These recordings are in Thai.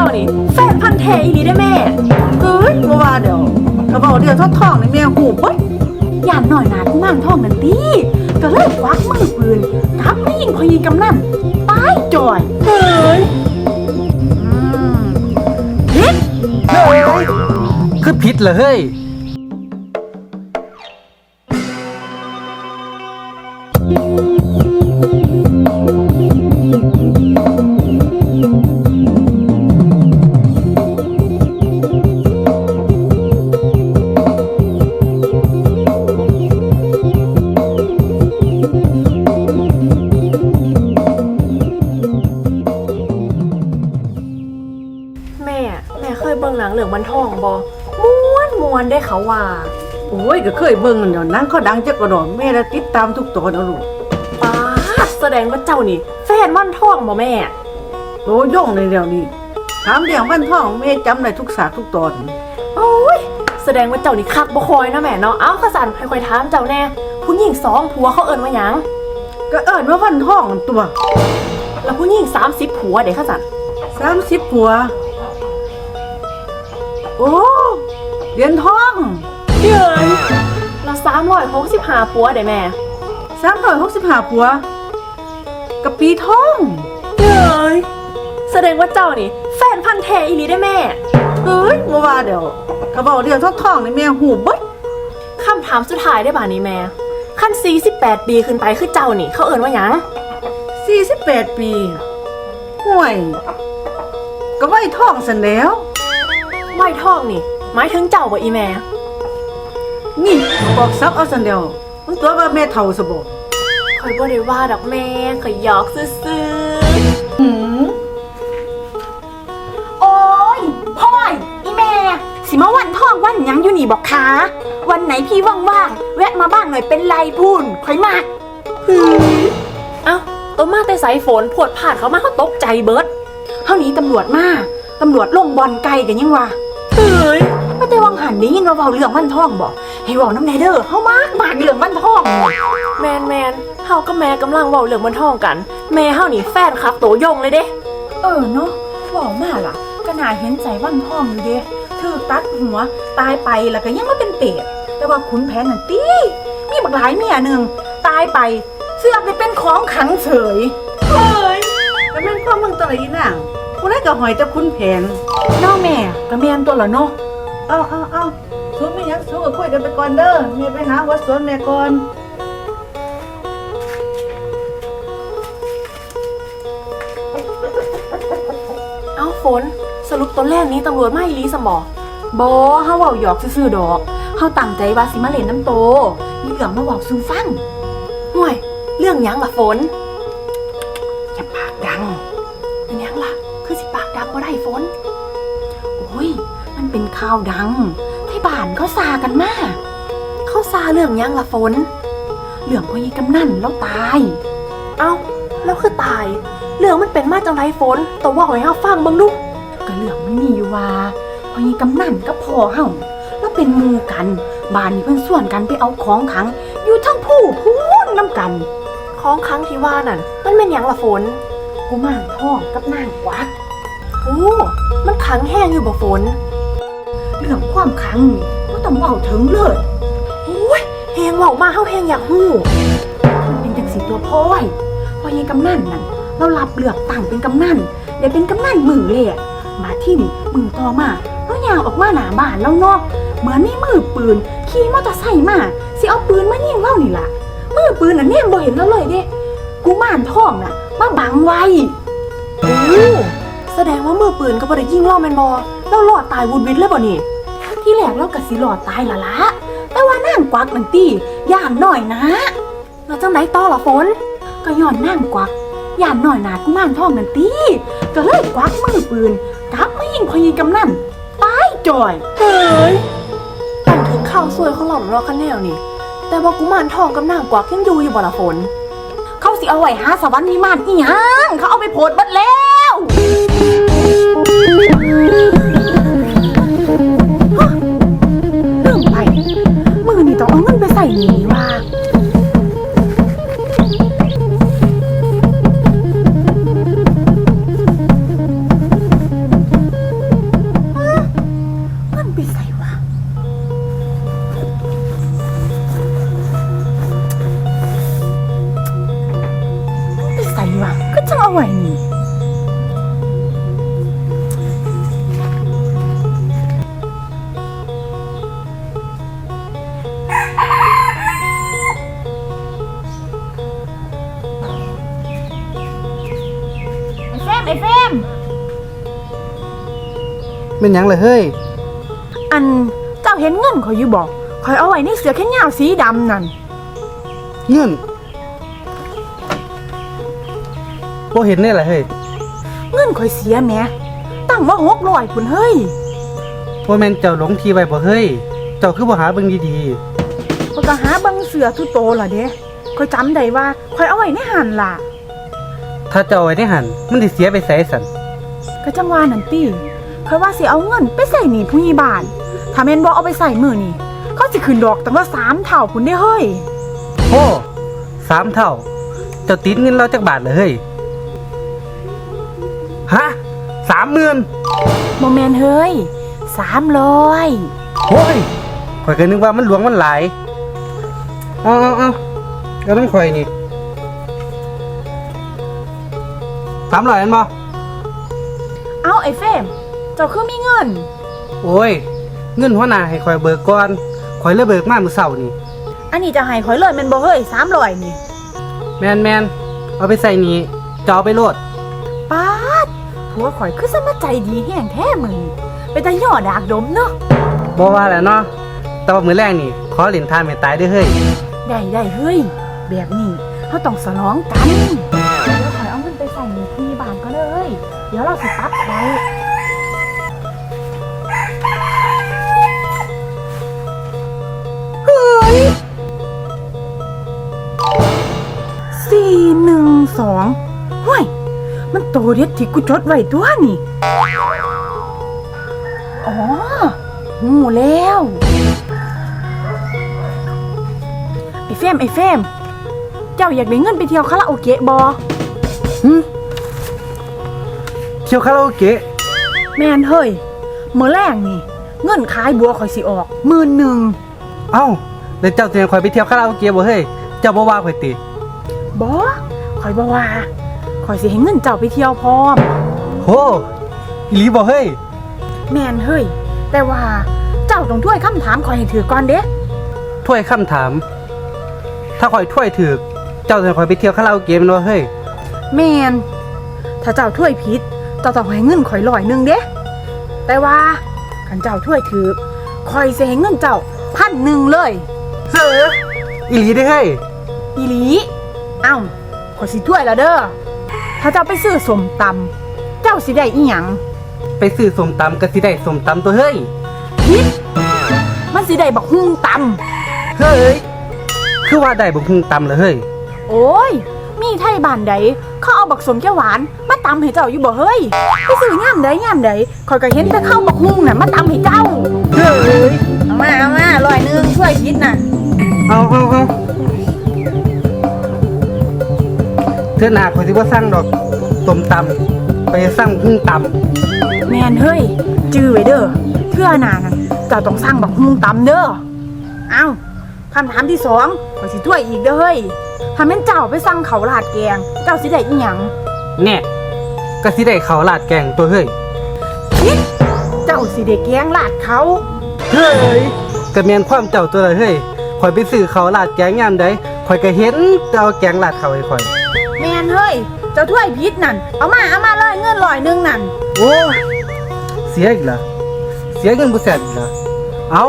านี่แฟนพันธุ์แท้อีหลีได้แม่เฮ้ยบ่ว่าเดี๋ยวกระเป๋าเดียวทอดทองในแม่หูปดย่านหน่อยนากุมารทองนั่นติก็เลยควักมือปืนกลับไม่ยิงพอยิงกำนันตายจ่อยเฮ้ยอืมพิษคือพิษเหรอเฮ้ย เขาว่าโอ้ยก็เคยเบิ่งนั่นเดี๋ยวนั้นเขาดังจักกระดอนแม่ละติดตามทุกตอนเอาลูกป้าดแสดงว่าเจ้านี่ แฟนมันทองบ่แม่ โตย่องในเดี๋ยวนี้ถามเรื่องบ้านทองแม่จำได้ทุกสากทุกตอน โอ้ยแสดงว่าเจ้านี่คักบ่คอยนะแม่เนาะเอ้าข้าสันค่อยๆถามเจ้าแน่ผู้หญิงสองผัวเขาเอิ้นว่าหยังก็เอิ้นว่าบ้านทองนั่นตัว แล้วผู้หญิง30ผัวเด้ข้าสัน สามสิบผัว โอ้เห รียญทองเดือนแล้ว365ผัวได้แม่สามร้อยหกสิบห้าผัวกะปีทองเดือยแสดงว่าเจ้านี่ แฟนพันธุ์แท้อีหลีได้แม่เฮ้ยบ่ว่าเดี๋ยวกระเป๋าเดียวทอดทองในแม่หูเบดคำถามสุดท้ายได้บ่านี้แม่ขั้น48 ปีขึ้นไปคือเจ้านี่ เขาเอิ้นว่าหยังสี่สิบแปดปีห่วย ก็ไว้ทองสันแล้วไหวทองนี่ หมายถึงเจ้าบ่อีแม่ นี่บอกซับเอาสันเดียวมันตัวว่าแม่เท่าสบคอยบ่ได้ว่าดอกแม่คอยหยอกซื่อหืมโอ้ยพ่อยอีแม่ สิมาวันทองวันหยังอยู่นี่บอกคะวันไหนพี่ว่างๆแวะมาบ้างหน่อยเป็นไรพูนค่อยมากๆเอ้าตัวมาแต่สายฝนผวดผ่านเขามาเขาตกใจเบิดเท่านี้ตำรวจมา ตำรวจลงบอลไกลกันยังวะ เฮ้ยก็แต่วังหันนี้ยินว่าเบาเรื่องวันทองบอกให้เบาน้ำแนเด้อเฮามากมากเรื่องวันทองนี่แมนแมนเฮากับแม่กำลังเว้าเรื่องมันทองกัน แม่เฮานี่แฟนครับโตวยงเลยเด้เออเนาะบอกมาล่ะก็น่าเห็นใจวันทองอยู่เด้ถือตัดหัวตายไปแล้วก็ยังมาเป็นเปรตแต่ว่าขุนแผนนั่นตีมีบักหลายเมียหนึ่งตายไป เสื้อไปเป็นของขังเฉยเฮ้ยก็แม่นความมึงตัวไหนอีนาง ผู้ใดก็หอยแต่คุณแผนเนาะแม่ก็แม่นตัวละเนาะเอาเอาเอาสูไม่ยังสูกับคุยเดินไปก่อนเด้อแม่ไปหาวัดสวนแม่ก่อนเอ้าฝนสรุปตัวแรกนี้ตำรวจไม่ลีสมอบอเฮาเว้าหยอกซื่อๆดอกเฮาตั้งใจว่าสิมาเล่นน้ำโตมีเรื่องมาเว้าสู่ฟังห่วย เรื่องหยังล่ะฝน ข่าวดังที่บ้านเขาซากันมาเข้าซาเรื่องหยังล่ะฝน เรื่องพ่อยีกำนันแล้วตาย เอ้าแล้วคือตาย เรื่องมันเป็นมาจังไรฝนตัวว่าให้เฮาฟังเบิ่งดูก็เรื่องมันมีอยู่ว่าพ่อยีกำนันกับพ่อเฮาแล้วเป็นหมู่กัน บ้านนี้เพิ่นส่วนกันไปเอาของขัง อยู่ทั้งผู้พูนน้ำกันของครั้งที่ว่านั่นมันเป็นหยังล่ะฝนกุมารทองกับนางกวักโอ้ มันขังแห้งอยู่บ่ฝน เรื่องความขังนี่ก็ต้องเว้าถึงเลยโอ้ยแหงเว้ามาเฮาแหงอยากฮู้มันเป็นจังสีตัวพ่อยพ่อยีกำนันนั่นเรารับเลือกตั้งเป็นกำนันได้เป็นกำนันมือเลยอะมาที่นี่มือต่อมาแล้วย่างออกมาหน้าบ้านแล้วเนาะเหมือนมีมือปืนขี่มอเตอร์ไซค์มาสิเอาปืนมายิงเรานี่ล่ะมือปืนน่ะแนมบ่เห็นแล้วเลยเด้กูม่านทองน่ะมาบังไว้ งว่ามือปืนก็บ่ได้ยิงเราแมนบ่เรารอดตายวุดวิดเลยบ่นี่ ที่แรกเราก็สิหลอดตายละละ แต่ว่านั่งกวักนั่นตีย่านหน่อยนะแล้วจังไดต่อละฝน ก็ย้อนนั่งกวักย่านหน่อยนากุมารทองนั่นตีก็เลยกวักมือปืนกลับมายิงพอยีกำนันตายจ่อยเฮ้ยแต้องถึงข้าวซวยเขาหล่อมรอคันแนวนี่ แต่ว่ากุมารทองกับนางกวักยังอยู่อยู่บ่ละฝนเขาสิเอาไว้หาสวรรค์วิมานอีหยังเขาเอาไปโพดบัดแล้ว เรื่องไปมือนีต้เอาเงินไปใส่หนีว่าเนไปใส่วะไปใส่วะก็จังเอาไว้นี่ เป็นหยังเลยเฮ้ย อันเจ้าเห็นเงินข่อยอยู่บอกข่อยเอาไว้ในเสือแค่ยาวสีดำนั่น เงื่อนบ่เห็นได้ล่ะเฮ้ยเงินข่อยเสียแหม่ตั้งมาหกร้อยพุ่นเฮ้ยบ่แม่นเจ้าหลงทีไว้บ่เฮ้ย เจ้าคือบ่หาเบิ่งดีข่อยก็หาเบังเสือทุโตล่ะเด้ข่อยจำได้ว่าข่อยเอาไว้ในหันล่ะ ๆ ถ้าเจ้าเอาไว้ในหันมันสิเสียไปไสสัน ก็จังว่านั่นติ ข่อยว่าสิเอาเงิน ไปใส่หนี้ผู้ใหญ่บ้านถ้าแม่นบ่เอาไปใส่มือนี่เขาสิขึ้นดอกตั้งว่าสามเท่าพุ่นเด้เฮ้ย โอ้สามเท่า เจ้าติดเงินเราจักบาทเลยเฮ้ย ฮะสามหมื่นโมแมนเฮ้ยสามร้อยโอ้ยข่อยก็นึกว่ามันหลวงมันหลายเอาเอาเอาก็ต้องข่อยนี่สามร้อยอันบ่เอาไอ้เฟมเจ้าคือมีเงิน โอ้ย เงินหัวหน้าให้ข่อยเบิกก่อนข่อยเลยเบิกมาเมื่อเช้านี่อันนี้จะให้ข่อยเลยแม่นบ่เฮ้ยสามร้อยนี่แมนแมนเอาไปใส่นี่จะเอาไปโลดป๊าดผัวข่อยคือสมาใจดีแห้งแท้มึงไปแต่ย่อดากดมเนาะบ่ว่าแหล้วเนาะแต่ว่ามื้อแรกนี่ขอเล่นทานไม่ตายเด้อเฮ้ยได้ได้เฮ้ย แบบนี้เขาต้องสลองกันเดี๋ยวข่อยเอาเงินไปใส่ในที่บ้านก็เลย เดี๋ยวเราสิปั๊บไว้ งสองห้วยมันโตเด็ดที่กูจดไว้ตัวนี่ อ๋อหูแล้วไอ้เฟมไอ้เฟมเจ้าอยากได้เงินไปเที่ยวคาราโอเกะบอหึเที่ยวคาราโอเกะแมนเฮ้ยเมื่อแรกนี่ เงินขายบัวคอยสิออกหมื่นหนึ่งเอ้าแล้วเจ้าเตียงข่อยไปเที่ยวคาราโอเกะบ่เฮ้ยเจ้าบ่ว่าข่อยติบอ คอยบอว่าคอยสิให้เงินเจ้าไปเที่ยวพร้อม โหอีหลีบ่เฮ้ย แมนเฮ้ย แต่ว่าเจ้าต้องถ้วยคำถามคอยให้ถือก่อนเด้ถ้วยคำถาม ถ้าข่อยถ้วยถูกเจ้าจะข่อยไปเที่ยวคาราโอเกะแม่นบ่เฮ้ย แมนถ้าเจ้าถ้วยผิดเจ้าต้องให้เงินคอยลอยหนึ่งเด้แต่ว่าขันเจ้าถ้วยถือคอยสิให้เงินเจ้าพันหนึ่งเลย เสืออีหลีได้อเฮ้ย อีหลี เอ้า ขอยสิถ้วยแล้วเด้อ ถ้าเจ้าไปซื้อสมตำเจ้าสิได้อีหยังไปซื้อส้มตำก็สิได้ส้มตำตัวเฮ้ย พิษมันสิได้บักฮุ่งตเฮ้ย คือว่าได้บ่ฮู้ตำเลยเฮ้ยำโอ้ย มีไทยบ้านใดเขาเอาบักสมแก้วหวาน มาตำให้เจ้าอยู่บ่เฮ้ย ไปซื้อย่ามใดย่ามใดคอยก็เห็นแต่เข้าวบักฮุ่งน่ะมาตำให้เจ้า เฮ้ย เอามาเอามาลอยนึงช่วยพิษน่ะ เอาเอาเอา เทื่อหน้าข่อยสิบ่สั่งดอกส้มตำไปสั่งหุ้งตำแมนเฮ้ย จื้อไว้เด้อเทื่อหน้านั่นเจ้าต้องสั่งบักฮุ่งตำเด้อเอ้าคำถามที่สองขอยสิถ้วยอีกเด้อเฮ้ยถ้าแม่นเจ้าไปสั่งเขาวราดแกง เจ้าสิได้อีหยังแน่ก็สิได้ข้าวราดแกงตัวเฮ้ยคิดเจ้าสิได้แกงราดเขา เฮ้ยก็แม่นความเจ้าตัวละเฮ้ยข่อยไปซื้อข้าวราดแกงยามใดข่อยก็เห็นแต่เอาแกงราดข้าวให้ข่อย แมนเฮ้ย เจ้าถ้วยพิษนั่น เอามา เอามาเลยเงินลอยหนึงนั่น โอ้ยเสียอีกเหรอเสียเงินบ่แสนอีกเหรอเอา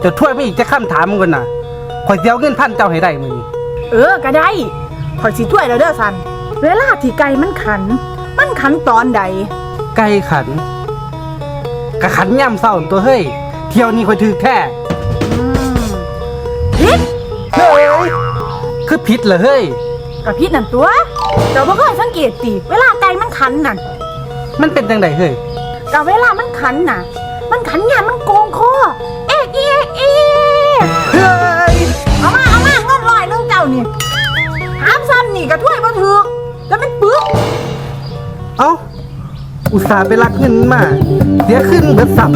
เจะถ้วยไม่อีกจะคำถามมึงก่อนน่ะข่อยสิเอาเงินพันเจ้าให้ได้มื้อนี้เออก็ได้ขอยสิถ้วยแล้วเด้อสัน เวลาที่ไก่มันขัน มันขันตอนใด ไก่ขันกะขันย่ำเศร้าตัวเฮ้ย เที่ยวนี้ข่อยถือแค่อืมพิษ เฮ้ยคือผิดเหรอเฮ้ย กับพิษนั่นตัว เจ้าบ่เคยสังเกตติเวลาไก่มันขันนั่นมันเป็นจังไดเฮ้ยกับเวลามันขันน่ะ มันขันเนี่ยมันโกงคอเอกเอกเอกเฮ้ยเอามาเอามาเงินลอยหนึงเจ้านี่หามซ้ำนี่กระถ้วยบ่ถูกแล้วมันปึกเอ้าอุตส่าห์ไปรักเงินมาเสียขึ้นเบิดสับ